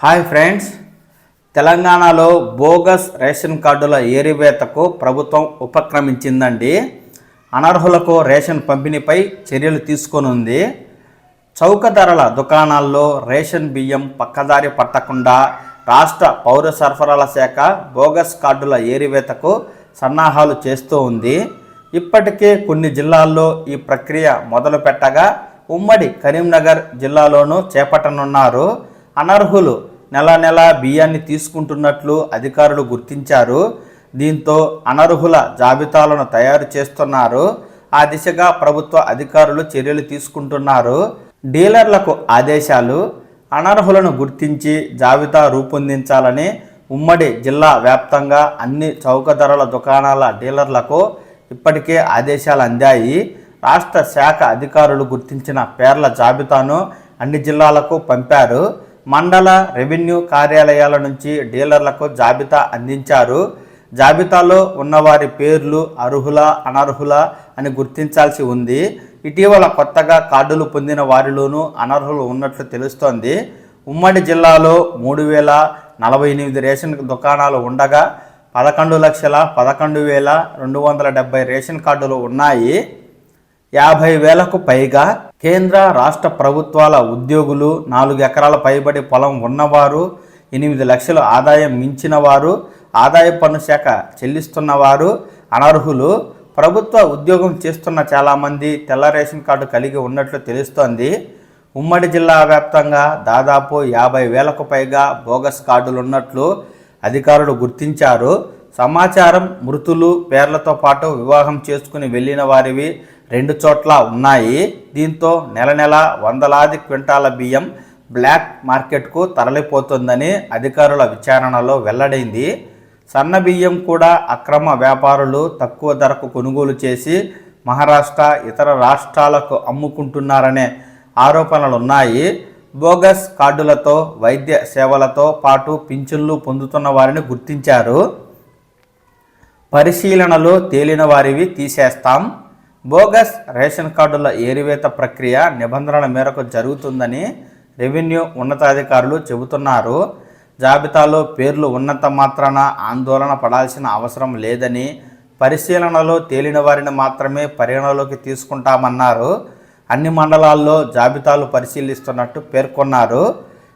Hi friends. తెలంగాణలో bogus ration కార్డుల ఏరివేతకు ప్రభుత్వం ఉపక్రమించిందండి. అనర్హులకు రేషన్ పంపిణీపై చర్యలు తీసుకొనుంది. చౌక ధరల దుకాణాల్లో రేషన్ బియ్యం పక్కదారి పట్టకుండా రాష్ట్ర పౌర సరఫరాల శాఖ బోగస్ కార్డుల ఏరివేతకు సన్నాహాలు చేస్తూ ఉంది. ఇప్పటికే కొన్ని జిల్లాల్లో ఈ ప్రక్రియ మొదలు పెట్టగా ఉమ్మడి కరీంనగర్ జిల్లాలోనూ చేపట్టనున్నారు. అనర్హులు నెల నెల బియ్యాన్ని తీసుకుంటున్నట్లు అధికారులు గుర్తించారు. దీంతో అనర్హుల జాబితాలను తయారు చేస్తున్నారు. ఆ దిశగా ప్రభుత్వ అధికారులు చర్యలు తీసుకుంటున్నారు. డీలర్లకు ఆదేశాలు అనర్హులను గుర్తించి జాబితా రూపొందించాలని ఉమ్మడి జిల్లా వ్యాప్తంగా అన్ని చౌక ధరల దుకాణాల డీలర్లకు ఇప్పటికే ఆదేశాలు అందాయి. రాష్ట్ర శాఖ అధికారులు గుర్తించిన పేర్ల జాబితాను అన్ని జిల్లాలకు పంపారు. మండల రెవెన్యూ కార్యాలయాల నుంచి డీలర్లకు జాబితా అందించారు. జాబితాలో ఉన్నవారి పేర్లు అర్హుల అనర్హుల అని గుర్తించాల్సి ఉంది. ఇటీవల కొత్తగా కార్డులు పొందిన వారిలోనూ అనర్హులు ఉన్నట్లు తెలుస్తోంది. ఉమ్మడి జిల్లాలో మూడు వేల నలభై ఎనిమిది రేషన్ దుకాణాలు ఉండగా పదకొండు లక్షల పదకొండు వేల రెండు వందల డెబ్బై రేషన్ కార్డులు ఉన్నాయి. యాభై వేలకు పైగా కేంద్ర రాష్ట్ర ప్రభుత్వాల ఉద్యోగులు నాలుగు ఎకరాల పైబడి పొలం ఉన్నవారు ఎనిమిది లక్షల ఆదాయం మించిన వారు ఆదాయ పన్ను శాఖ చెల్లిస్తున్నవారు అనర్హులు. ప్రభుత్వ ఉద్యోగం చేస్తున్న చాలామంది తెల్ల రేషన్ కార్డు కలిగి ఉన్నట్లు తెలుస్తోంది. ఉమ్మడి జిల్లా వ్యాప్తంగా దాదాపు యాభై వేలకు పైగా బోగస్ కార్డులు ఉన్నట్లు అధికారులు గుర్తించారు. సమాచారం మృతులు పేర్లతో పాటు వివాహం చేసుకుని వెళ్ళిన వారివి రెండు చోట్ల ఉన్నాయి. దీంతో నెల నెల వందలాది క్వింటాల బియ్యం బ్లాక్ మార్కెట్కు తరలిపోతుందని అధికారుల విచారణలో వెల్లడైంది. సన్న బియ్యం కూడా అక్రమ వ్యాపారులు తక్కువ ధరకు కొనుగోలు చేసి మహారాష్ట్ర ఇతర రాష్ట్రాలకు అమ్ముకుంటున్నారనే ఆరోపణలున్నాయి. బోగస్ కార్డులతో వైద్య సేవలతో పాటు పింఛన్లు పొందుతున్న వారిని గుర్తించారు. పరిశీలనలు తేలిన వారివి తీసేస్తాం. బోగస్ రేషన్ కార్డుల ఏరివేత ప్రక్రియ నిబంధనల మేరకు జరుగుతుందని రెవెన్యూ ఉన్నతాధికారులు చెబుతున్నారు. జాబితాలో పేర్లు ఉన్నంత మాత్రాన ఆందోళన పడాల్సిన అవసరం లేదని పరిశీలనలో తేలిన వారిని మాత్రమే పరిగణలోకి తీసుకుంటామన్నారు. అన్ని మండలాల్లో జాబితాలు పరిశీలిస్తున్నట్టు పేర్కొన్నారు.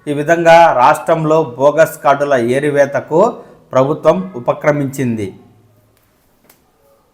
ఈ విధంగా రాష్ట్రంలో బోగస్ కార్డుల ఏరివేతకు ప్రభుత్వం ఉపక్రమించింది.